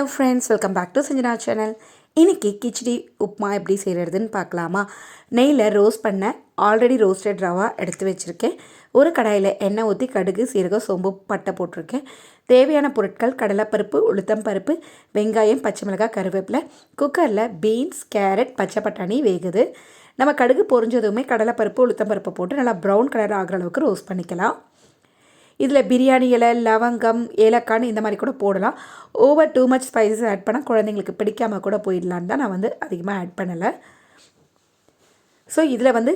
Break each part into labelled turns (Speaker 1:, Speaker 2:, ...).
Speaker 1: Hello friends welcome back to Sanjana channel இன்றைக்கி கிச்சடி உப்புமா எப்படி செய்கிறதுன்னு பார்க்கலாமா? நெய்யில் ரோஸ்ட் பண்ண ஆல்ரெடி ரோஸ்டட் ரவா எடுத்து வச்சுருக்கேன். ஒரு கடாயில் எண்ணெய் ஊற்றி கடுகு சீரகம் சோம்பு பட்டை போட்டிருக்கேன். தேவையான பொருட்கள் கடலைப்பருப்பு உளுத்தம் பருப்பு வெங்காயம் பச்சை மிளகாய் கருவேப்பிலை குக்கரில் பீன்ஸ் கேரட் பச்சை பட்டாணி வேகுது. நம்ம கடுகு பொரிஞ்சதுமே கடலைப்பருப்பு உளுத்தம் பருப்பு போட்டு நல்லா ப்ரௌன் கலர் ஆகிற அளவுக்கு ரோஸ்ட் பண்ணிக்கலாம். இதில் பிரியாணி இலை லவங்கம் ஏலக்கான்னு இந்த மாதிரி கூட போடலாம். Over too much spices add பண்ணால் குழந்தைங்களுக்கு பிடிக்காமல் கூட போயிடலான்னு தான் நான் வந்து அதிகமாக ஆட் பண்ணலை. ஸோ இதில் வந்து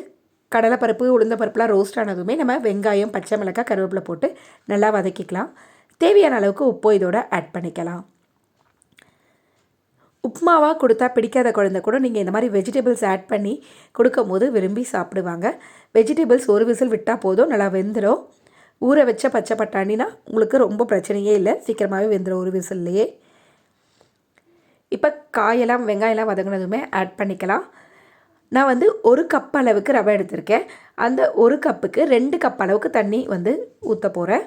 Speaker 1: கடலைப்பருப்பு உளுந்த பருப்புலாம் ரோஸ்ட் ஆனதுமே நம்ம வெங்காயம் பச்சை மிளகாய் கருவேப்பிலை போட்டு நல்லா வதக்கிக்கலாம். தேவையான அளவுக்கு உப்பு இதோட ஆட் பண்ணிக்கலாம். உப்மாவாக கொடுத்தா பிடிக்காத குழந்தை கூட நீங்கள் இந்த மாதிரி வெஜிடபிள்ஸ் ஆட் பண்ணி கொடுக்கும் போது விரும்பி சாப்பிடுவாங்க. வெஜிடபிள்ஸ் ஒரு விசில் விட்டால் போதும் நல்லா வெந்துடும் ஊற வச்ச பச்சை பட்டாணினா உங்களுக்கு ரொம்ப பிரச்சனையே இல்லை. சீக்கிரமாகவே வெந்துடும் ஒரு விசில்லையே. இப்போ காயெல்லாம் வெங்காயெல்லாம் வதங்கினதுமே ஆட் பண்ணிக்கலாம். நான் வந்து ஒரு கப் அளவுக்கு ரவை எடுத்திருக்கேன். அந்த ஒரு கப்புக்கு ரெண்டு கப் அளவுக்கு தண்ணி வந்து ஊற்ற போகிறேன்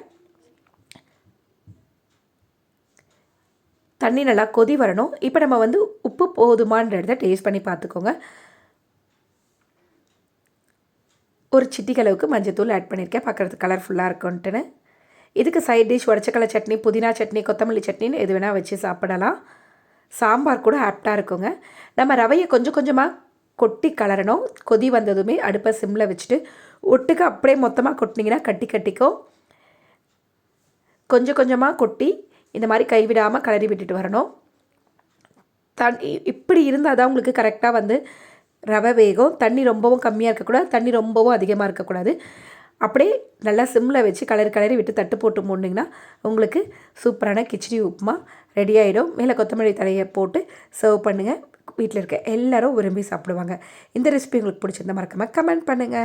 Speaker 1: தண்ணி நல்லா கொதி வரணும். இப்போ நம்ம வந்து உப்பு போதுமான்றத டேஸ்ட் பண்ணி பார்த்துக்கோங்க. ஒரு சிட்டிகளவுக்கு மஞ்சத்தூள் ஆட் பண்ணியிருக்கேன். பார்க்குறதுக்கு கலர்ஃபுல்லாக இருக்குன்ட்டுன்னு இதுக்கு சைட் டிஷ் உடச்சக்கலை சட்னி புதினா சட்னி கொத்தமல்லி சட்னின்னு எது வேணால் வச்சு சாப்பிடலாம். சாம்பார் கூட ஆப்டாக இருக்குங்க. நம்ம ரவையை கொஞ்சம் கொஞ்சமாக கொட்டி கலரணும். கொதி வந்ததுமே அடுப்பை சிம்மில் வச்சுட்டு ஒட்டுக்கு அப்படியே மொத்தமாக கொட்டினீங்கன்னா கட்டி கட்டிக்கும். கொஞ்சம் கொஞ்சமாக கொட்டி இந்த மாதிரி கைவிடாமல் கலரி விட்டுட்டு வரணும். தன் இப்படி இருந்தால் தான் உங்களுக்கு கரெக்டாக வந்து ரவை வேகம் தண்ணி ரொம்பவும் கம்மியாக இருக்கக்கூடாது தண்ணி ரொம்பவும் அதிகமாக இருக்கக்கூடாது. அப்படியே நல்லா சிம்மில் வச்சு கலரி கலரி விட்டு தட்டு போட்டு மூடினீங்கன்னா உங்களுக்கு சூப்பரான கிச்சடி உப்புமா ரெடி ஆகிடும் மேலே கொத்தமல்லி தலையை போட்டு சர்வ் பண்ணுங்கள் வீட்டில் இருக்க எல்லோரும் விரும்பி சாப்பிடுவாங்க. இந்த ரெசிபி உங்களுக்கு பிடிச்சிருந்தா மறக்காமல் கமெண்ட் பண்ணுங்கள்